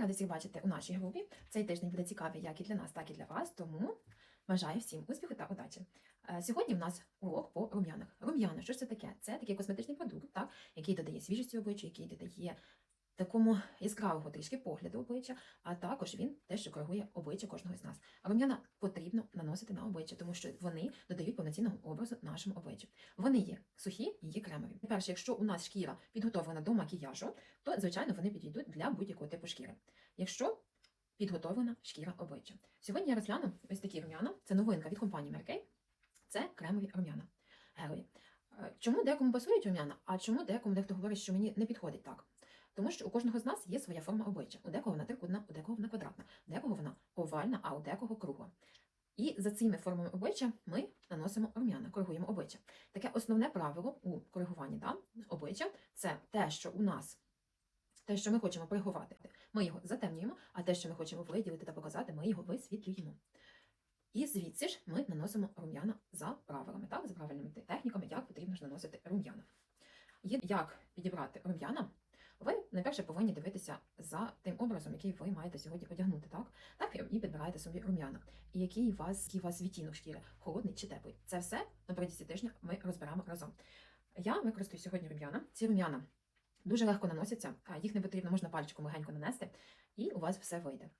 рада всіх бачити у нашій групі. Цей тиждень буде цікавий як і для нас, так і для вас. Тому бажаю всім успіху та удачі. Е, Сьогодні в нас урок по рум'янах. Рум'яна, що ж це таке? Це такий косметичний продукт, так, який додає свіжості обличчя, який додає такому яскравого трішки погляду обличчя, а також він теж коригує обличчя кожного з нас. А рум'яна потрібно наносити на обличчя, тому що вони додають повноцінного образу нашому обличчю. Вони є сухі і є кремові. Перше, якщо у нас шкіра підготовлена до макіяжу, то звичайно вони підійдуть для будь-якого типу шкіри. Якщо підготовлена шкіра обличчя. Сьогодні я розгляну ось такі рум'яна. Це новинка від компанії Merkei. Це кремові рум'яна. Гелові. Е, Чому декому пасують рум'яна, а чому декому дехто говорить, що мені не підходить так? Тому що у кожного з нас є своя форма обличчя. У декого вона трикутна, у декого вона квадратна, у декого вона овальна, а у декого кругла. І за цими формами обличчя ми наносимо рум'яна, коригуємо обличчя. Таке основне правило у коригуванні да, обличчя це те, що у нас, те, що ми хочемо приховати, ми його затемнюємо, а те, що ми хочемо виділити та показати, ми його висвітлюємо. І звідси ж ми наносимо рум'яна за правилами, так, за правильними техніками, як потрібно ж наносити рум'яна. Як підібрати рум'яна, найперше повинні дивитися за тим образом, який ви маєте сьогодні одягнути, так? Так і підбираєте собі рум'яна. І який у вас, який у вас відтінок шкіри, холодний чи теплий. Це все на тижня ми розберемо разом. Я використаю сьогодні рум'яна. Ці рум'яна дуже легко наносяться, їх не потрібно, можна пальчиком легенько нанести, і у вас все вийде.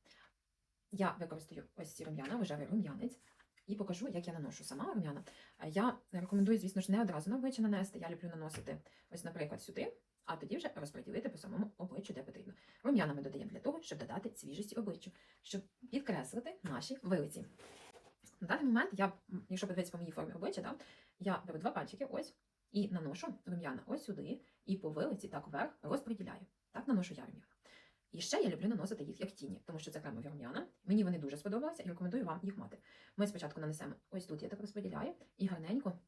Я використаю ось ці рум'яна, рожевий рум'янець, і покажу, як я наношу сама рум'яна. Я рекомендую, звісно ж, не одразу на обличчя нанести. Я люблю наносити, ось, наприклад, сюди, а тоді вже розподілити по самому обличчю, де потрібно. Рум'яна ми додаємо для того, щоб додати свіжості обличчю, щоб підкреслити наші вилиці. На даний момент я, якщо подивитися по моїй формі обличчя, да, я беру два пальчики ось і наношу рум'яна ось сюди, і по вилиці так вверх розподіляю. Так наношу я рум'яна. І ще я люблю наносити їх як тіні, тому що це кремові рум'яна. Мені вони дуже сподобалися і рекомендую вам їх мати. Ми спочатку нанесемо ось тут, я так розподіляю, і гарненько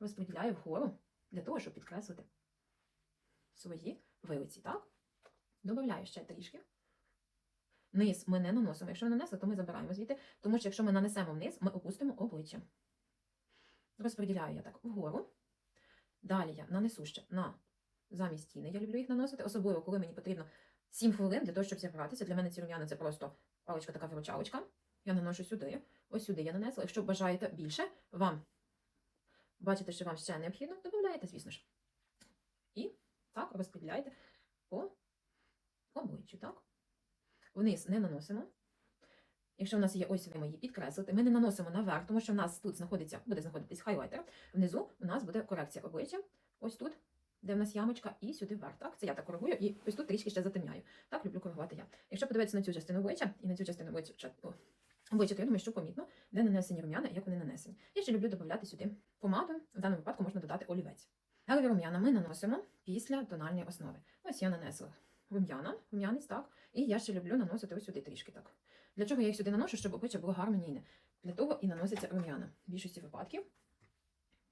розподіляю вгору для того, щоб підкреслити свої вилиці. Так? Добавляю ще трішки. Низ ми не наносимо. Якщо ми нанесли, то ми забираємо звідти, тому що якщо ми нанесемо вниз, ми опустимо обличчя. Розподіляю я так вгору. Далі я нанесу ще на замість стіни. Я люблю їх наносити, особливо, коли мені потрібно 7 хвилин для того, щоб зібратися. Для мене ці рум'яна це просто паличка така виручалочка. Я наношу сюди. Ось сюди я нанесла. Якщо бажаєте більше, вам бачите, що вам ще необхідно, додаєте, звісно ж. Так розподіляєте по обличчю, так? Вниз не наносимо. Якщо в нас є ось ви мої підкреслити, ми не наносимо наверх, тому що в нас тут знаходиться, буде знаходитись хайлайтер. Внизу у нас буде корекція обличчя. Ось тут, де в нас ямочка, і сюди вверх. Так, це я так коригую, і ось тут трішки ще затемняю. Так люблю коригувати я. Якщо подивитися на цю частину обличчя і на цю частину обличчя, обличчя, то я думаю, що помітно, де нанесені рум'яна, як вони нанесені. Я ще люблю додати сюди помаду. В даному випадку можна додати олівець. Гелеві рум'яна ми наносимо після тональної основи. Ось я нанесла рум'яна, рум'янець, так. І я ще люблю наносити ось сюди трішки так. Для чого я їх сюди наношу, щоб обличчя було гармонійне. Для того і наноситься рум'яна. В більшості випадків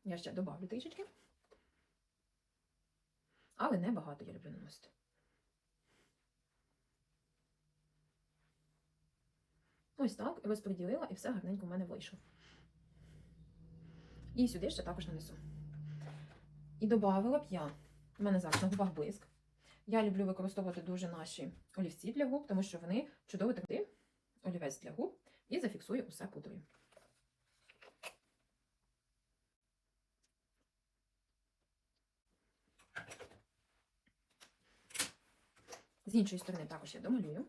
я ще добавлю трішечки. Але не багато я люблю наносити. Ось так, розподілила і все гарненько в мене вийшло. І сюди ще також нанесу. І додавала б я. У мене зараз на губах блиск. Я люблю використовувати дуже наші олівці для губ, тому що вони чудово текти олівець для губ і зафіксую усе пудрою. З іншої сторони також я домалюю.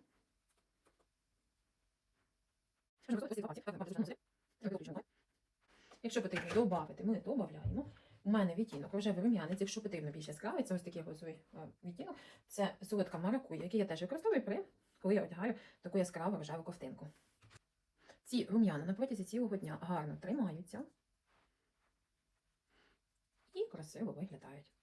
Якщо потрібно додати, ми додаємо. У мене відтінок рожевий рум'янець, якщо потрібно більше яскравий, це ось такий розовий е, відтінок. Це солодка маракуя, який я теж використовую при коли я одягаю таку яскраву рожеву ковтинку. Ці рум'яна на протязі цілого дня гарно тримаються і красиво виглядають.